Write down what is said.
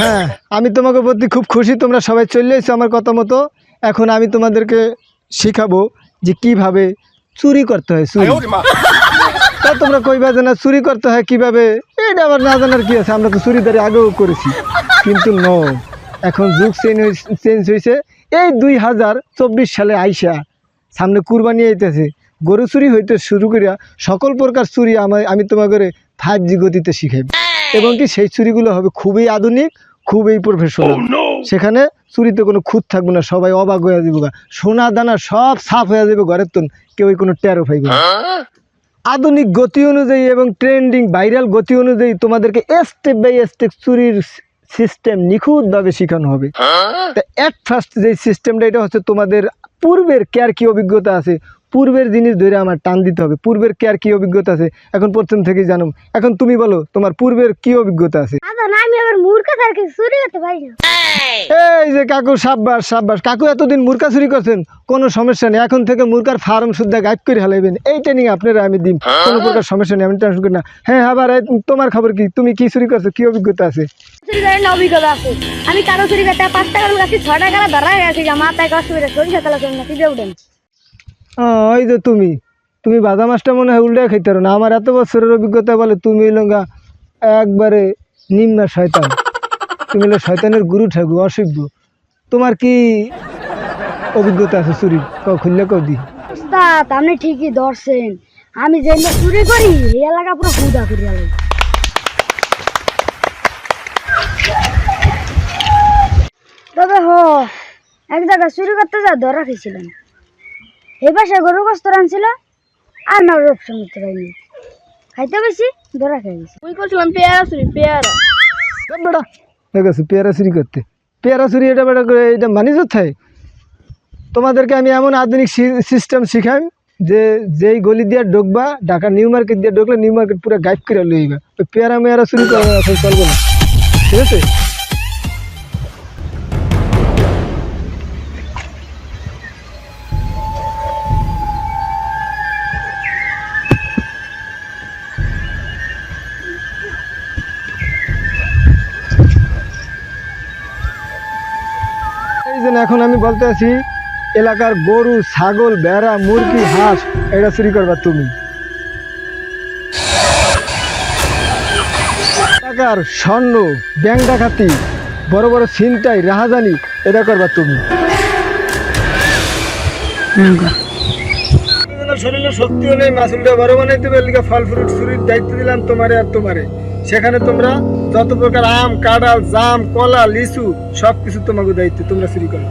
হ্যাঁ আমি তোমাকে প্রতি খুব খুশি তোমরা সবাই চলে এসো আমার কথা মতো। এখন আমি তোমাদেরকে শিখাবো যে কীভাবে চুরি করতে হয় চুরি। তা তোমরা কইবা যে না চুরি করতে হয় কীভাবে? এটা আবার না জানার কি আছে? আমরা তো চুরিদারি আগেও করেছি কিন্তু ন এখন যুগ চেঞ্জ চেঞ্জ হয়েছে এই দুই হাজার চব্বিশ সালে আইসা সামনে কুরবানি আইতেছে। গরু চুরি হইতে শুরু করিয়া সকল প্রকার চুরি আমি আমি তোমাকে ফাইভ জি গতিতে শিখাই এবং কি সেই চুরিগুলো হবে খুবই আধুনিক খুবই প্রফেশনাল সেখানে চুরিতে কোনো খুঁত থাকবে না সবাই অবাক হয়ে যাবে গা। সোনা দানা সব সাফ হয়ে যাবে ঘরের তুন কেউই কোনো টেরো পাইবে আধুনিক গতি অনুযায়ী এবং ট্রেন্ডিং ভাইরাল গতি অনুযায়ী তোমাদেরকে স্টেপ বাই স্টেপ চুরির সিস্টেম নিখুঁতভাবে শেখানো হবে। তা অ্যাট ফার্স্ট যে সিস্টেমটা এটা হচ্ছে তোমাদের পূর্বের কেয়ার কি অভিজ্ঞতা আছে পূর্বের জিনিস ধরে আমার টান দিতে হবে। পূর্বের কেয়ার কি অভিজ্ঞতা আছে? এখন প্রথম থেকেই জানো। এখন তুমি বলো তোমার পূর্বের কি অভিজ্ঞতা আছে? মূর্খ থাকি না। এই যে কাকু সাব্বাস সাব্বাস। কাকু এতদিন মুরকা চুরি করছেন কোনো সমস্যা নেই। এখন থেকে মুরকার ফার্ম সুদ্ধা গাইড করে হালাইবেন এই ট্রেনিং আপনারা আমি দিন কোনো প্রকার সমস্যা নেই আমি টেনশন করি না। হ্যাঁ আবার তোমার খবর কি? তুমি কি চুরি করছ? কি অভিজ্ঞতা আছে? অভিজ্ঞতা আছে। আমি কারও চুরি করতে পাঁচ টাকার কাছে ছয় টাকা ধরা গেছে মাথায় কষ্ট করে চুরি খেতে লাগছে না উঠেন। ও, ওই যে তুমি তুমি বাদা মাছটা মনে হয় উল্টে খাইতে পারো না। আমার এত বছরের অভিজ্ঞতা বলে তুমি লঙ্গা একবারে নিম্না শয়তান। তুমি হলো শয়তানের গুরু ঠাকু অসভ্য। তোমার কি অভিজ্ঞতা আছে চুরি কও, খুললে কও দি। আপনি ঠিকই ধরছেন। আমি যে চুরি করি এলাকা পুরো হুদা করি তবে হ, এক জায়গায় চুরি করতে যা ধরা খেয়েছিলেন এই পাশে গরু কষ্ট আনছিল আর না অপশন করতে পারিনি। খাইতে বেশি ধরা খেয়ে গেছি। ওই করছিলাম পেয়ারা চুরি পেয়ারা। বেটা? হয়ে গেছে পেয়ারা চুরি করতে। পেয়ারা চুরি এটা বেটা করে এটা মানি যায় তোমাদেরকে আমি এমন আধুনিক সিস্টেম শিখাই যে যেই গলি দিয়ে ঢুকবা ঢাকা নিউ মার্কেট দিয়ে ঢুকলে নিউ মার্কেট পুরো গাইড করে লইবা। পেয়ারা মেয়ারা চুরি করা এখন চলবে না। ঠিক আছে? এই জন্য এখন আমি বলতে আছি এলাকার গরু ছাগল ভেড়া মুরগি হাঁস এটা চুরি করবা তুমি। এলাকার স্বর্ণ ব্যাংক ডাকাতি বড় বড় ছিনতাই রাহাজানি এটা করবা তুমি। শরীরে শক্তিও নেই মাসুলটা বড় বানাইতে পারলে ফল ফ্রুট চুরির দায়িত্ব দিলাম তোমারে আর তোমারে। সেখানে তোমরা যত প্রকার আম, কাঁঠাল, জাম, কলা, লিচু, সবকিছু তোমাকে দায়িত্ব তোমরা চুরি করো।